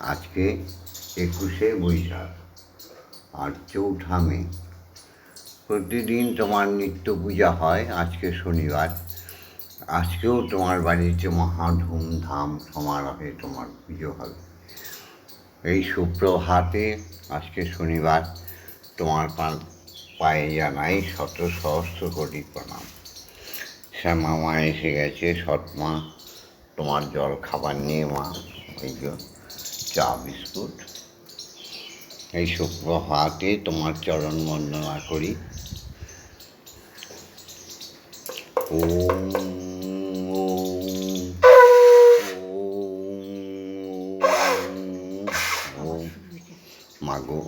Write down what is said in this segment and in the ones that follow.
আজকে একুশে বৈশাখ আর চৌঠা মে। প্রতিদিন তোমার নিত্য পূজা হয়, আজকে শনিবার। আজকেও তোমার বাড়িতে মহা ধুমধাম সমারোহে তোমার পুজো হবে। এই সুপ্রভাতে আজকে শনিবার তোমার পায়ে জানাই শত সহস্র কোটি প্রণাম। শ্যামা মা এসে গেছে, সৎমা তোমার জল খাবার নিয়ে মা ওই যে চা বিস্কুট এই শুক্র সুপ্রভাতে তোমার চরণ বন্দনা করি মাগো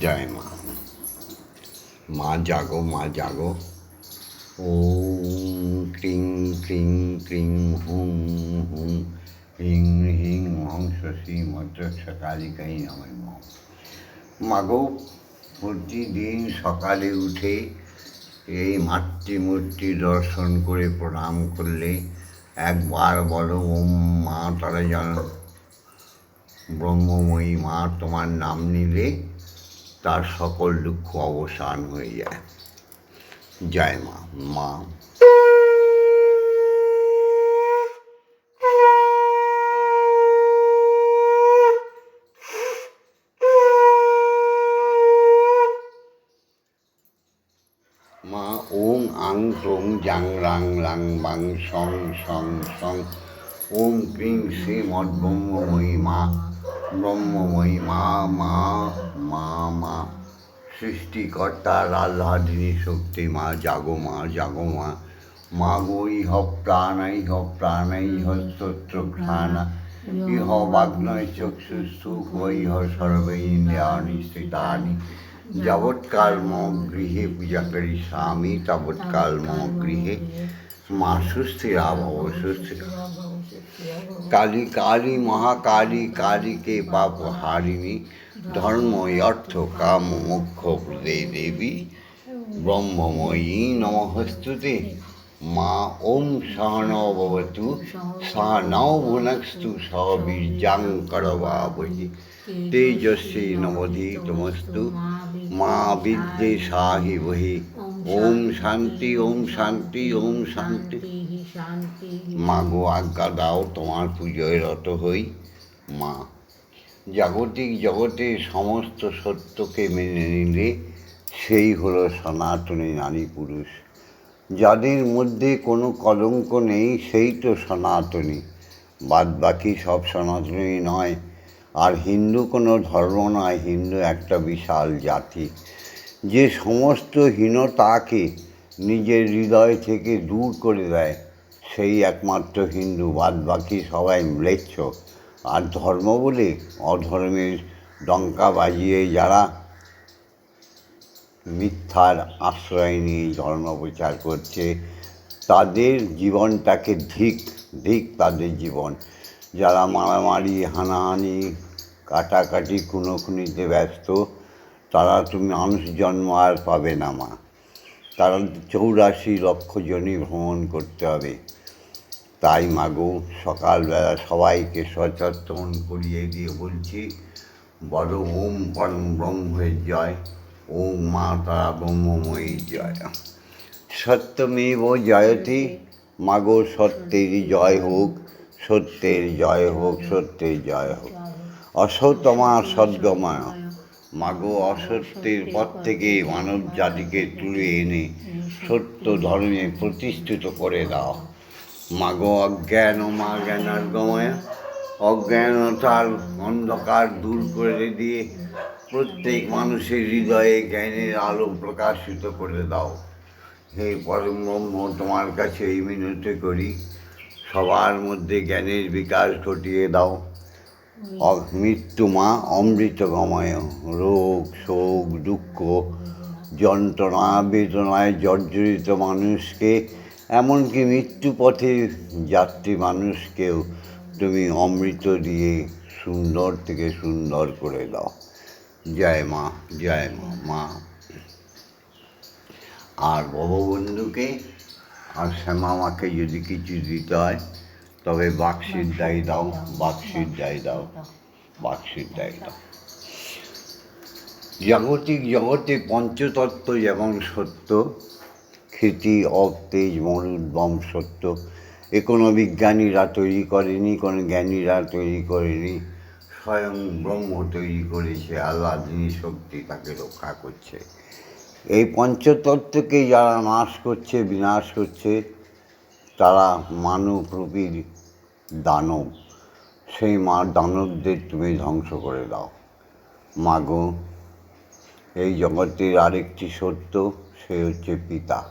জয় মা মা জাগো মা জাগো ওম ক্রিং ক্রিং ক্রিং হুম হুম হিং হিং হং শশী মন্ত্র সকালিকাই নমঃ নমঃ মাগো প্রতিদিন সকালে উঠে, এই মাতৃমূর্তি দর্শন করে প্রণাম করলে একবার বলো ওম মা তারা যেন ব্রহ্মময়ী মা তোমার নাম নিলে। তার সকল দুঃখ অবসান হয়ে যায়। জয় মা মা। মা ওং আং ক্রোং জাং রাং লাং বাং সং সং সং। ওম ক্রিং শ্রী ব্রহ্মময়ী মা। ব্রহ্মময়ী মা মা মা মা সৃষ্টিকর্তার আহ্লাদিনী শক্তি, মা, জাগো মা জাগো মা মা গো, ইহ প্রাণ ইহ প্রাণ, ইহ স্তোত্র ঘ্রাণা, ইহ বাগ্নয় চক্ষুস্তু ইহ সর্বে ইন্দ্রিয়াণি যাবৎকাল মম গৃহে পূজা করি স্বামী তাবৎকাল মম গৃহে, মা সুস্থিরা ভব সুস্থিরা। কালী কালী মহাকালী কালীকে পাপ হারিণী ধর্ম অর্থ কাম মোক্ষ প্রদে দেবী, ব্রহ্মময়ী নমস্তুতে মা ওম সহনবতু সহনৌ ভুনস্তু সবীর্যাং করবাবহি। তেজস্বী নবধীতমস্তু মা বিদ্যে সাহি বহি। ওম শান্তি ওম শান্তি ওম শান্তি। মা গো আজ্ঞা দাও তোমার পুজোয় রত হই। মা জাগতিক জগতে সমস্ত সত্যকে মেনে নিলে সেই হলো সনাতনী নারী পুরুষ। যাদের মধ্যে কোনো কলঙ্ক নেই সেই তো সনাতনী। বাদ বাকি সব সনাতনী নয়। আর হিন্দু কোনো ধর্ম নয় হিন্দু একটা বিশাল জাতি। যে সমস্ত হীনতাকে নিজের হৃদয় থেকে দূর করে দেয়, সেই একমাত্র হিন্দু। বাদ বাকি সবাই ম্লেচ্ছ। আর ধর্ম বলে অধর্মের ডঙ্কা বাজিয়ে যারা মিথ্যার আশ্রয় নিয়ে ধর্ম প্রচার করছে, তাদের জীবনটাকে ধিক ধিক তাদের জীবন। যারা মারামারি, হানাহানি, কাটাকাটি, খুনোখুনিতে ব্যস্ত তারা তুমি মানুষ জন্ম আর পাবে না, মা। তারা চৌরাশি লক্ষ জনই ভ্রমণ করতে হবে। তাই মাগো সকালবেলা সবাইকে সচেতন করিয়ে দিয়ে বলছি, বড় ওম পরম ব্রহ্মের জয়, ওম মা তারা ব্রহ্মময়ী জয়। সত্যমেব জয়তি মাগো সত্যের জয় হোক, সত্যের জয় হোক, সত্যের জয় হোক। অসতমা সদ্গময় মাগো অসত্যের পথ থেকে মানব জাতিকে তুলে এনে সত্য। ধর্মে প্রতিষ্ঠিত করে দাও। মাগো অজ্ঞান ও মা জ্ঞানার্গময়। অজ্ঞানতার অন্ধকার দূর করে দিয়ে প্রত্যেক মানুষের হৃদয়ে জ্ঞানের আলো প্রকাশিত করে দাও। হে পরম ব্রহ্ম তোমার কাছে এই মিনতি করি। সবার মধ্যে জ্ঞানের বিকাশ ঘটিয়ে দাও। মৃত্যু মা অমৃতগময় রোগ, শোক, দুঃখ, যন্ত্রণা, বেদনায় জর্জরিত মানুষকে, এমনকি মৃত্যু পথে যাত্রী মানুষকেও তুমি অমৃত দিয়ে সুন্দর থেকে সুন্দর করে দাও। জয় মা জয় মা মা। আর ভববন্ধুকে আর শ্যামামাকে যদি কিছু দিতে হয় তবে বাক্সির দায় দাও বাক্সির দায় দাও বাক্সির দায় দাও। জাগতিক জগতে পঞ্চতত্ত্ব যেমন সত্য ক্ষিতি অব তেজ মরুদ্বম সত্য। এ কোনো বিজ্ঞানীরা তৈরি করেনি কোনো জ্ঞানীরা তৈরি করেনি। স্বয়ং ব্রহ্ম তৈরি করেছে আল্লাহ যিনি শক্তি তাকে রক্ষা করছে। এই পঞ্চতত্ত্বকে যারা নাশ করছে বিনাশ করছে তারা মানব মানবরূপী দানব, সেই মা দানবদের তুমি ধ্বংস করে দাও। মাগো, এই জগতের আরেকটি সত্য, সে হচ্ছে পিতা।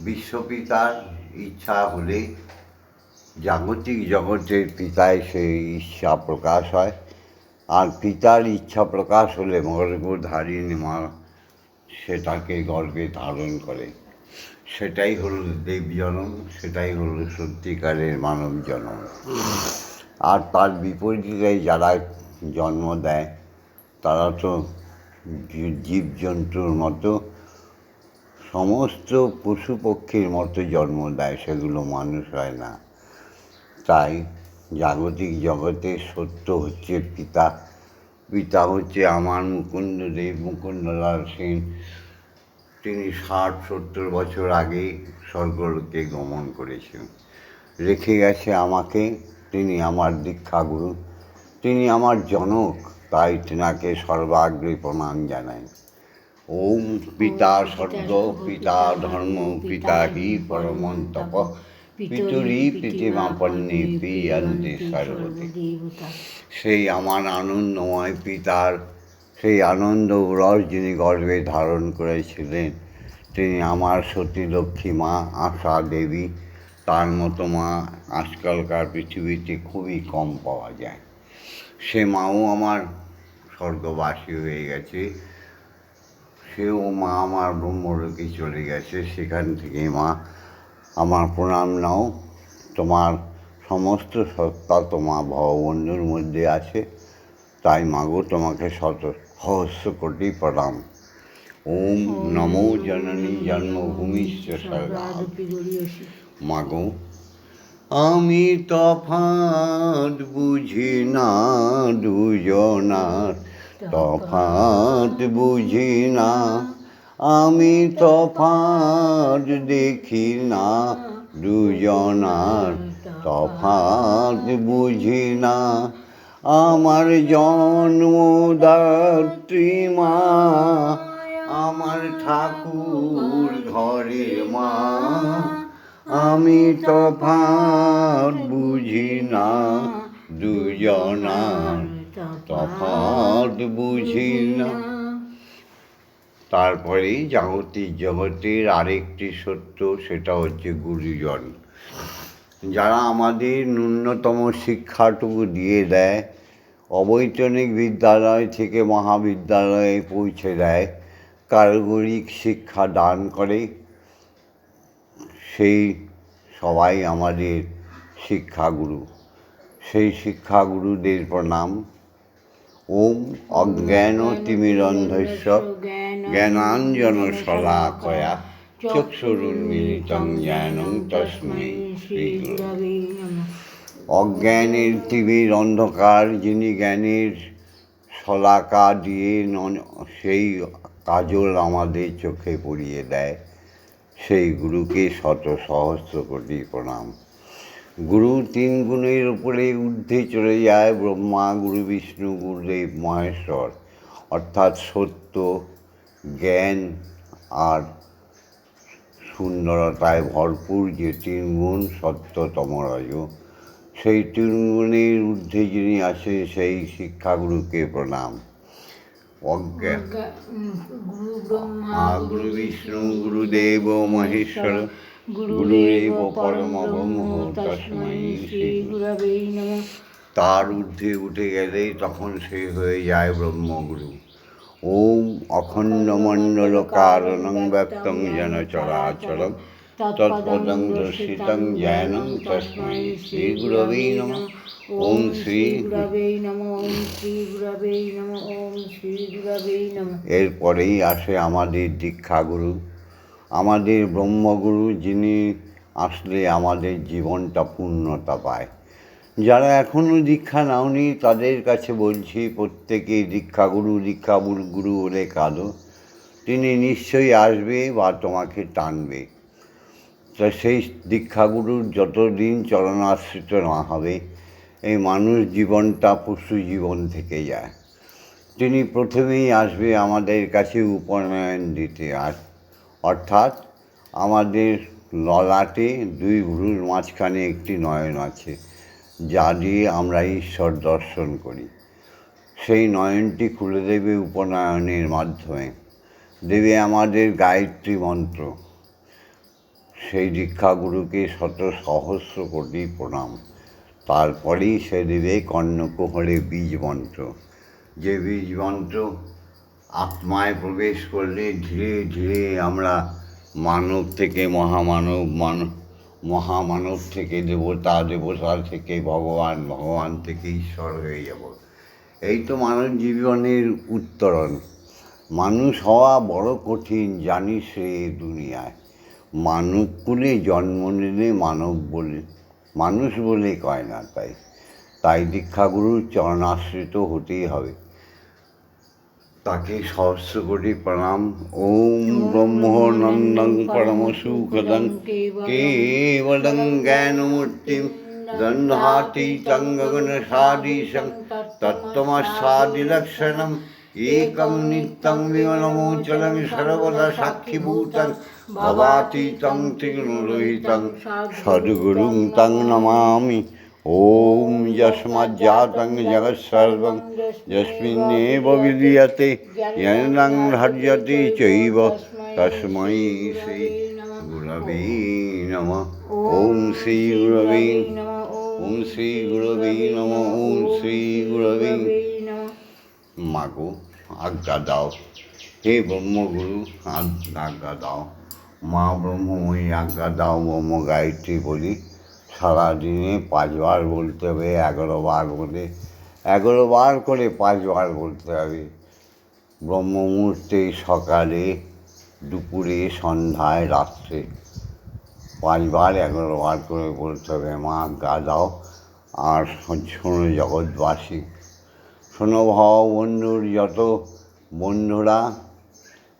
বিশ্বপিতার ইচ্ছা হলে জাগতিক জগতের পিতায় সেই ইচ্ছা প্রকাশ হয়। আর পিতার ইচ্ছা প্রকাশ হলে গর্ভধারিণী মা সেটাকে গর্ভে ধারণ করে। সেটাই হলো দেব জনম, সেটাই হলো সত্যিকারের মানব জনম। আর তার বিপরীতে যারা জন্ম দেয়, তারা তো জীবজন্তুর মতো সমস্ত পশু পক্ষীর মতো জন্ম দেয়, সেগুলো মানুষ হয় না। তাই জাগতিক জগতে সত্য হচ্ছে পিতা পিতা হচ্ছে আমার মুকুন্দদেব মুকুন্দলাল সেন। তিনি ষাট সত্তর বছর আগে স্বর্গলোকে গমন করেছেন। রেখে গেছে আমাকে তিনি আমার দীক্ষাগুরু তিনি আমার জনক তাই তেনাকে সর্বাগ্রে প্রণাম জানাই। ওম পিতা স্বর্গ পিতা ধর্ম পিতা হি পরমন্তপ পিতুরি পিতিমাপন্নে পিয়ন্তে সর্বতে। সেই আমার আনন্দময় পিতার সেই আনন্দ রস যিনি গর্ভে ধারণ করেছিলেন, তিনি আমার সতী লক্ষ্মী মা, আশা দেবী, তার মতো মা আজকালকার পৃথিবীতে খুবই কম পাওয়া যায়। সে মাও আমার স্বর্গবাসী হয়ে গেছে। সেও মা আমার ব্রহ্মলোকে চলে গেছে। সেখান থেকে মা আমার প্রণাম নাও। তোমার সমস্ত সত্তা তোমার ভববন্ধুর মধ্যে আছে। তাই মাগো, তোমাকে শত সহস্র কোটি প্রণাম। ওম নমো জননী সর্গাৎ মাগো, আমি তফাৎ বুঝি না দুজনার। তফাৎ বুঝি না, আমি তফাৎ দেখি না দুজনার। তফাৎ বুঝি না আমার জন্মদাত্রী মা, আমার ঠাকুর ঘরের মা। আমি তফাৎ বুঝি না দুজনার তফাত বুঝি না। তারপরেই জাগতিক জগতের আরেকটি সত্য, সেটা হচ্ছে গুরুজন। যারা আমাদের ন্যূনতম শিক্ষাটুকু দিয়ে দেয় অবৈতনিক বিদ্যালয় থেকে মহাবিদ্যালয়ে পৌঁছে দেয় কারিগরিক শিক্ষা দান করে সেই সবাই আমাদের শিক্ষাগুরু। সেই শিক্ষাগুরুদের প্রণাম। ওম অজ্ঞান তিমিরন্ধস্য জ্ঞানাঞ্জন শলাকয়া চক্ষুরুন্মিলিতং জ্ঞানং গুরবে অজ্ঞানের টিভির অন্ধকার, যিনি জ্ঞানের শলাকা দিয়ে নন- সেই কাজল আমাদের চোখে পড়িয়ে দেয়। সেই গুরুকে শত সহস্র কোটি প্রণাম। গুরু তিন গুণের উপরে ঊর্ধ্বে চলে যায় ব্রহ্মা, গুরু বিষ্ণু, গুরুদেব, মহেশ্বর। অর্থাৎ সত্য, জ্ঞান আর সুন্দরতায় ভরপুর যে তিন গুণ সত্যতম রজ সেই তিন গুণের ঊর্ধ্বে যিনি আছে সেই শিক্ষাগুরুকে প্রণাম। গুরু বিষ্ণু গুরুদেব মহেশ্বর গুরুরেব পরম ব্রহ্ম তস্मै শ্রী গুরবে তার ঊর্ধ্বে উঠে গেলে তখন সে হয়ে যায় ব্রহ্মগুরু। ওম অখণ্ড মণ্ডল কারণং ব্যক্তং যেন চরাচরম তৎপদং দর্শিতং জ্ঞানং তস্मै শ্রী গুরবে নমঃ ওম শ্রী গুরবে নমঃ ওম শ্রী গুরবে নমঃ ওম শ্রী গুরবে নমঃ এরপরেই আসে আমাদের দীক্ষাগুরু। আমাদের ব্রহ্মগুরু যিনি আসলে আমাদের জীবনটা পূর্ণতা পায়। যারা এখনও দীক্ষা নাওনি, তাদের কাছে বলছি, প্রত্যেকে দীক্ষাগুরু দীক্ষাগুরু গুরু বলে কাঁদো। তিনি নিশ্চয়ই আসবে বা তোমাকে টানবে। তা সেই দীক্ষাগুরুর যতদিন চরণাশ্রিত না হবে, এই মানুষ জীবনটা পশু জীবন থেকে যায়। তিনি প্রথমেই আসবে আমাদের কাছে উপনয়ন দিতে। আর অর্থাৎ আমাদের ললাটে দুই ভ্রুর মাঝখানে একটি নয়ন আছে। যা দিয়ে আমরা ঈশ্বর দর্শন করি। সেই নয়নটি খুলে দেবে উপনয়নের মাধ্যমে। দেবে আমাদের গায়ত্রী মন্ত্র। সেই দীক্ষাগুরুকে শত সহস্র কোটি প্রণাম। তারপরেই সে দেবে কর্ণকুহরে বীজ মন্ত্র। যে বীজ মন্ত্র আত্মায় প্রবেশ করলে ধীরে ধীরে আমরা মানব থেকে মহামানব মানব মহামানব থেকে দেবতা দেবতা থেকে ভগবান ভগবান থেকে ঈশ্বর হয়ে যাব। এই তো মানব জীবনের উত্তরণ। মানুষ হওয়া বড় কঠিন জানিস রে দুনিয়ায়। মানব কুলে জন্ম নিলে মানব বলে, মানুষ বলে কয় না তাই। তাই দীক্ষাগুরুর চরণাশ্রিত হতেই হবে। তাকে সহস্র কোটি প্রণাম। ওম ব্রহ্মনন্দং পরমসুখদং কেবলং জ্ঞানমূর্তিম দণ্ডাতি তঙ্গগুণসাদিশং তত্ত্বমসাদিলক্ষণম एकं नित्यं विमलमोचलं सर्वदा साक्षिभूतं भवातीतं त्रिगुणरोहितं সদ্গুরুং তং নমামি ॐ यस्माज्जातं जगत्सर्वं यस्मिन्नेव विलीयते यनं हर्यते चैव तस्मै श्री गुरवे नमः ॐ श्रीगुरवे ॐ श्रीगुरवे नमः ॐ श्रीगुरवे নমঃ মাগো আজ্ঞা দাও হে ব্রহ্মগুরু আজ- আজ্ঞা দাও মা ব্রহ্মময়ী আজ্ঞা দাও ব্রহ্ম গায়ত্রী বলি সারাদিনে পাঁচবার বলতে হবে এগারো বার বলে এগারো বার করে পাঁচবার বলতে হবে। ব্রহ্ম মুহূর্তে সকালে, দুপুরে, সন্ধ্যায়, রাত্রে পাঁচবার এগারো বার করে বলতে হবে, মা আজ্ঞা দাও। আর শোনো জগৎবাসী, শোনো ভববন্ধুর যত বন্ধুরা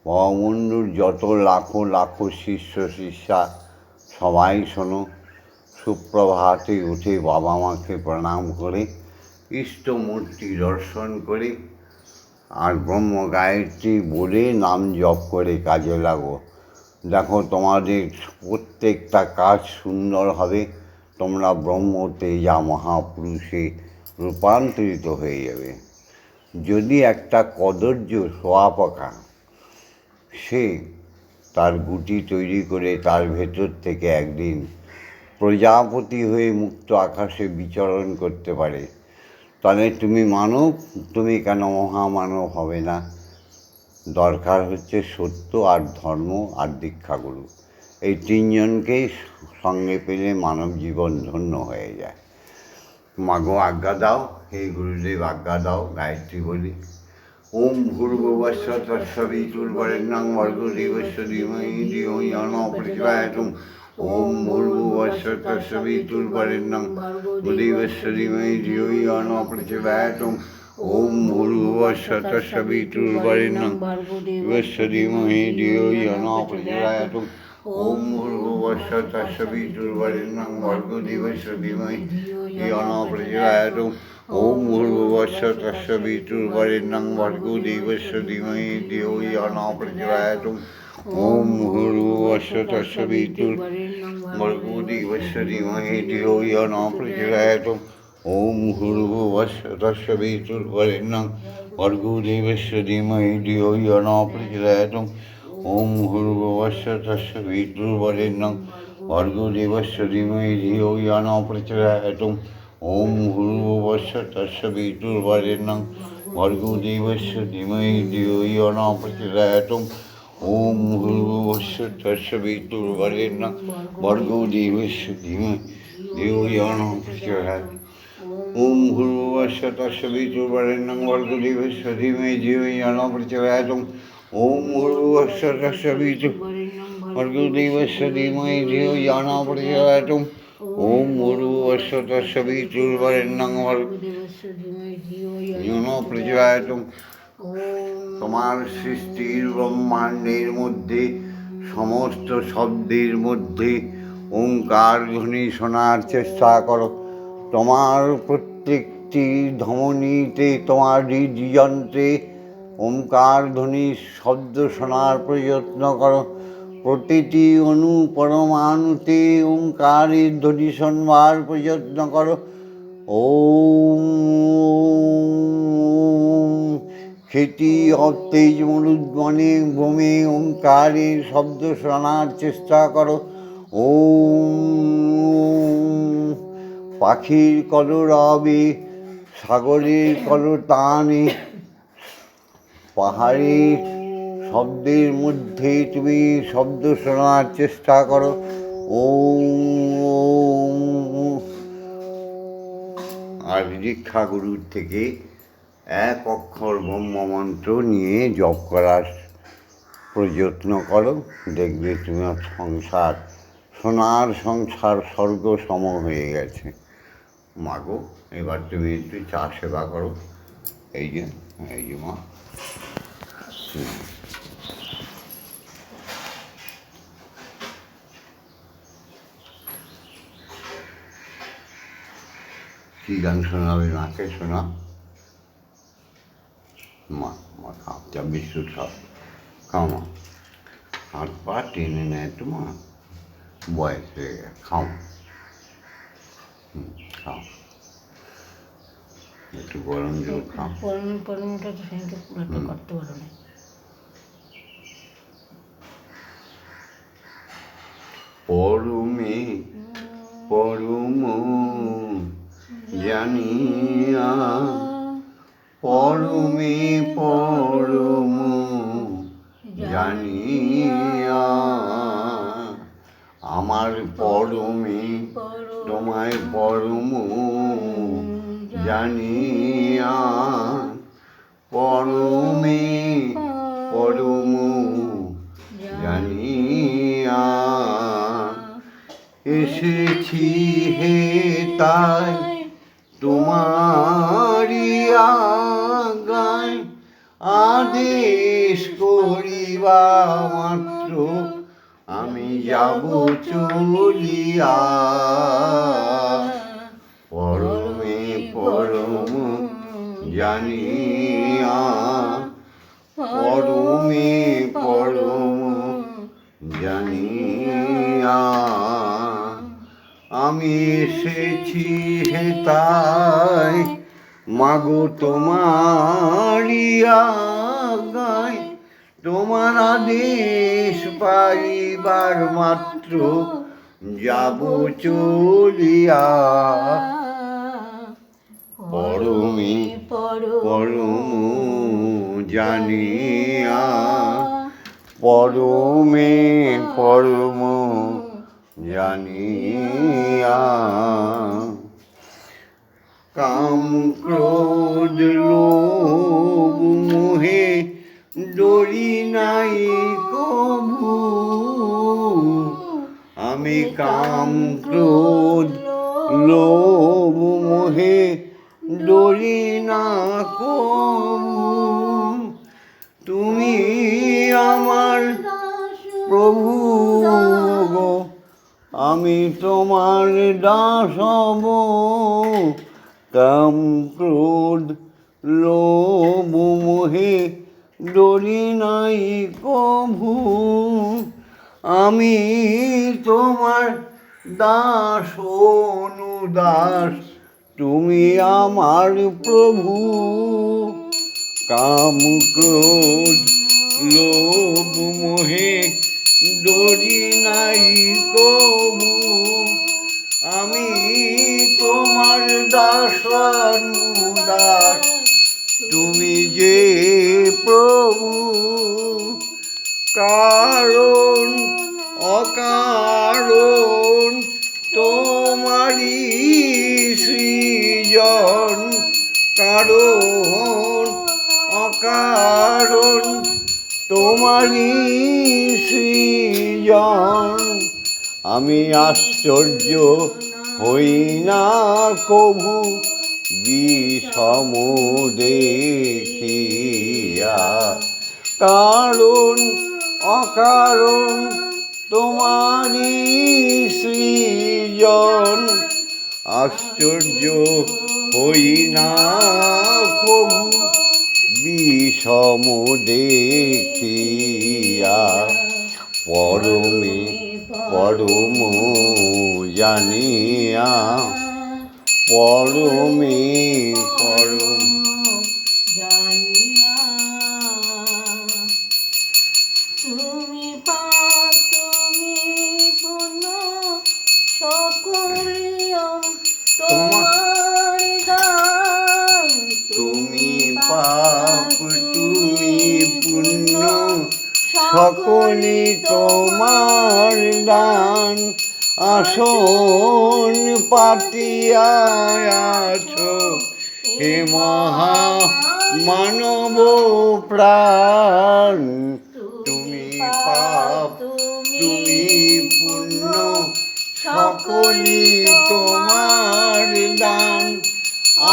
ভববন্ধুর যত লাখো লাখো শিষ্য, শিষ্যা, সবাই শোনো। সুপ্রভাতে উঠে বাবা মাকে প্রণাম করে ইষ্টমূর্তি দর্শন করে, আর ব্রহ্ম গায়ত্রী বলে নাম জপ করে কাজে লাগো। দেখো তোমাদের প্রত্যেকটা কাজ সুন্দর হবে, তোমরা ব্রহ্ম তেজা মহাপুরুষে রূপান্তরিত হয়ে যাবে। যদি একটা কদর্য সোয়াপাকা সে তার গুটি তৈরি করে তার ভেতর থেকে একদিন প্রজাপতি হয়ে মুক্ত আকাশে বিচরণ করতে পারে। তাহলে তুমি মানব, তুমি কেন মহামানব হবে না? দরকার হচ্ছে সত্য আর ধর্ম আর দীক্ষাগুরু। এই তিনজনকেই সঙ্গে পেলে মানব জীবন ধন্য হয়ে যায়। মাগো আজ্ঞা দাও, হে গুরুদেব আজ্ঞা দাও, গায়ত্রী বলি। ওম ভূর্ভুবস্ব তৎসবিতুর্বরেণ্যং ভর্গদেবস্য ধীমহি ধিয়ো ইয়ো ন প্রচোদয়াৎ ওম ভূর্ভুবস্ব তৎসবিতুর্বরেণ্যং দেবস্য ধীমহি ধিয়ো ইয়ো ন প্রচোদয়াৎ ওম ভূর্ভুবস্ব তৎসবিতুর্বরেণ্যং দেবস্য ধীমহি ধিয়ো ইয়ো ন প্রচোদয়াৎ ওম ভূর্ভুবস্ব তৎসবিতুর্বরেণ্যং ভর্গদেবস্য ধীমহি ধিয়ো ন প্রচোদয়াৎ ওম তস্য বিতুর্বরেণ্যং ভর্গো দেবস্য ধীমহি ধিয়ো ইয়ো ন প্রচোদয়াৎ ওম ভূর্ভুবস্য তস্য বিতুর ভর্গো দেবস্য ধীমহি ধিয়ো ইয়ো ন প্রচোদয়াৎ ওম ভূর্ভুবস্য তস্য বিতুর্বরেণ্যং ভর্গো দেবস্য ধীমহি ধিয়ো ইয়ো ন প্রচোদয়াৎ ওম ভূর্ভুবস্য তস্য ओम गुरुवश तस्वीतुर्वरेण्य भर्गो देवस्य धीमहि देवो प्रचोदयात् ओम गुरुवश तस्वीतुर्वरेण्यं भर्गो देवस्य प्रचोदयात् ओम गुरुवश तस्वीतुर्वरेण्यं भर्गो देवस्य प्रचोदयात् ओम गुरुवश तस्वीतुर्वरेण्यं भर्गो देवस्य তোমার সৃষ্টির ব্রহ্মাণ্ডের মধ্যে, সমস্ত শব্দের মধ্যে ওঙ্কার ধ্বনি শোনার চেষ্টা করো। তোমার প্রত্যেকটি ধমনীতে তোমার হৃদযন্ত্রে ওঙ্কার ধ্বনি শব্দ শোনার প্রযত্ন করো। প্রতিটি অনু পরমাণুতে ওঙ্কারের ধ্বনি শোনবার প্রযত্ন করো। ওম খেতি অতেজ মরুদ্বনে বোমে ওঙ্কারের শব্দ শোনার চেষ্টা করো। ওম পাখির কলরবে সাগরের কলতানে পাহাড়ের শব্দের মধ্যে তুমি শব্দ শোনার চেষ্টা করো। ওম আর দীক্ষা গুরুর থেকে এক অক্ষর ব্রহ্মমন্ত্র নিয়ে জপ করার প্রযত্ন করো। দেখবে তোমার সংসার, সোনার সংসার স্বর্গ সম হয়ে গেছে। মাগো, এবার তুমি একটু চা সেবা করো। এই যে এই যে মা। কি গান শোনাবে নাকে শোনা। মা মা খাও যা বিস্কুট খাও। খাও মা। হাত পা টেনে নেয় তো মা। বয়স হয়ে গেছে খাও। খাও। একটু গরম জল খাও। পরম পরমটা তো সেদিনকে পুরোটা করতে পারো না। পরমে পরম জানিয়া পরমে পরম জানিয়া আমার পরমে তোমায় পরম জানিয়া পরমে পরম জানিয়া এসেছি হে তাই তোমারি আজ্ঞায় আদেশ করিবা মাত্র। আমি যাব চলিয়া। পরমে পরম জানিয়া। পরমে পরম জানিয়া। আমি এসেছি হে তাই মাগো তোমারি আজ্ঞায় তোমার আদেশ পাইবার মাত্র যাব চলিয়া। পরমে, পরম জানিয়া, পরমে, পরম জানিয়া। কাম ক্রোধ লোভ মোহে, ডরি নাই কভু। আমি কাম ক্রোধ লোভ মোহে, ডরি না কভু। তুমি আমার প্রভু আমি তোমার দাস কাম ক্রোধ লোভ মোহে, ডরি নাই কভু। আমি তোমার দাস অনুদাস তুমি আমার প্রভু। কাম ক্রোধ লোভ মোহে, ডরি নাই কবু আমি তোমার দাস তুমি যে প্রভু, কারণ অকারণ তোমারি সৃজন সৃজন। কারণ অকারণ তোমারই সৃজন। আমি আশ্চর্য হই না কভু বিষম দেখিয়া। কারণ, অকারণ তোমারই সৃজন। আশ্চর্য হই না কভু বিষম দেখিয়া। পরমে পরম জানিয়া পড়ুমি পরম সকলি তোমার দান। আসন পাতিয়া আছো। হে মহা মানব প্রাণ, তুমি পাপ, তুমি পুণ্য সকলি তোমার দান।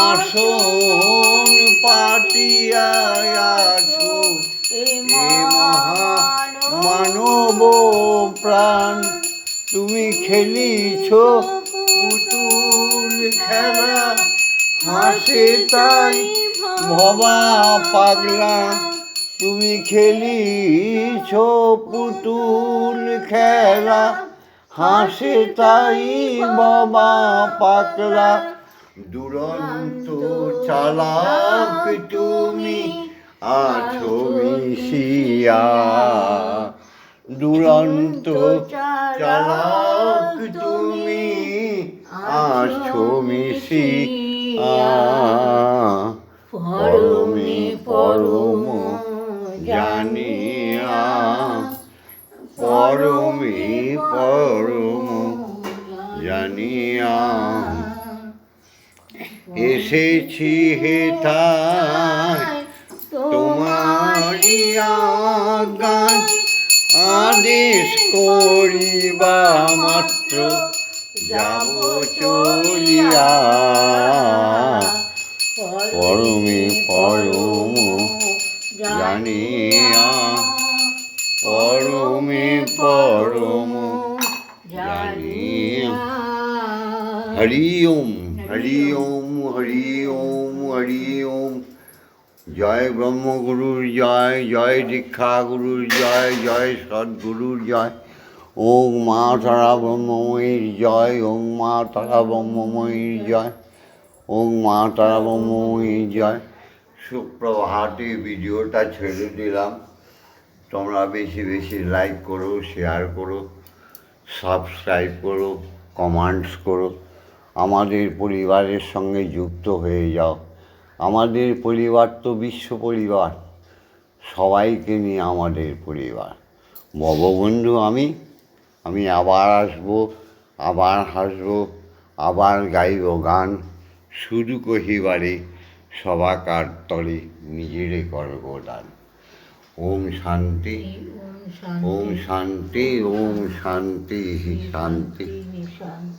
আসন পাতিয়া আছো। মানব প্রাণ তুমি খেলিছ পুতুল খেলা, হাসে তাই ভবা পাগলা। তুমি খেলিছ পুতুল খেলা, হাসে তাই বাবা পাকলা দুরন্ত চালাক তুমি আছো মিশিয়া দুরন্ত চালাক তুমি আছো মিশিয়া পরমে জানিয়া পরমে পরম জানিয়া। এসেছি হেথায় আজ্ঞায় আদেশ করিবা মাত্র, যাব চলিয়া। পরমে পরম জানিয়া, পরমে পরম জানিয়া। হরি ওম হরি ওম হরি ওম হরি ওম। জয় ব্রহ্মগুরুর জয় জয় দীক্ষা গুরুর জয় জয় সদ্গুরুর জয়। ওম মা তারা ব্রহ্মময়ীর জয়, ওম মা তারা ব্রহ্মময়ীর জয়, ওম মা তারা ব্রহ্মময়ীর জয়। সুপ্রভাতে ভিডিওটা ছেড়ে দিলাম। তোমরা বেশি বেশি লাইক করো, শেয়ার করো, সাবস্ক্রাইব করো, কমেন্টস করো। আমাদের পরিবারের সঙ্গে যুক্ত হয়ে যাও। আমাদের পরিবার তো বিশ্ব পরিবার। সবাইকে নিয়ে আমাদের পরিবার। ভববন্ধু আমি আমি আবার আসব আবার হাসবো আবার গাইব গান। শুধু কহিবারে সবাকার তলে নিজেরে করব দান ওম শান্তি। ওম শান্তি ওম শান্তি শান্তি। শান্তি।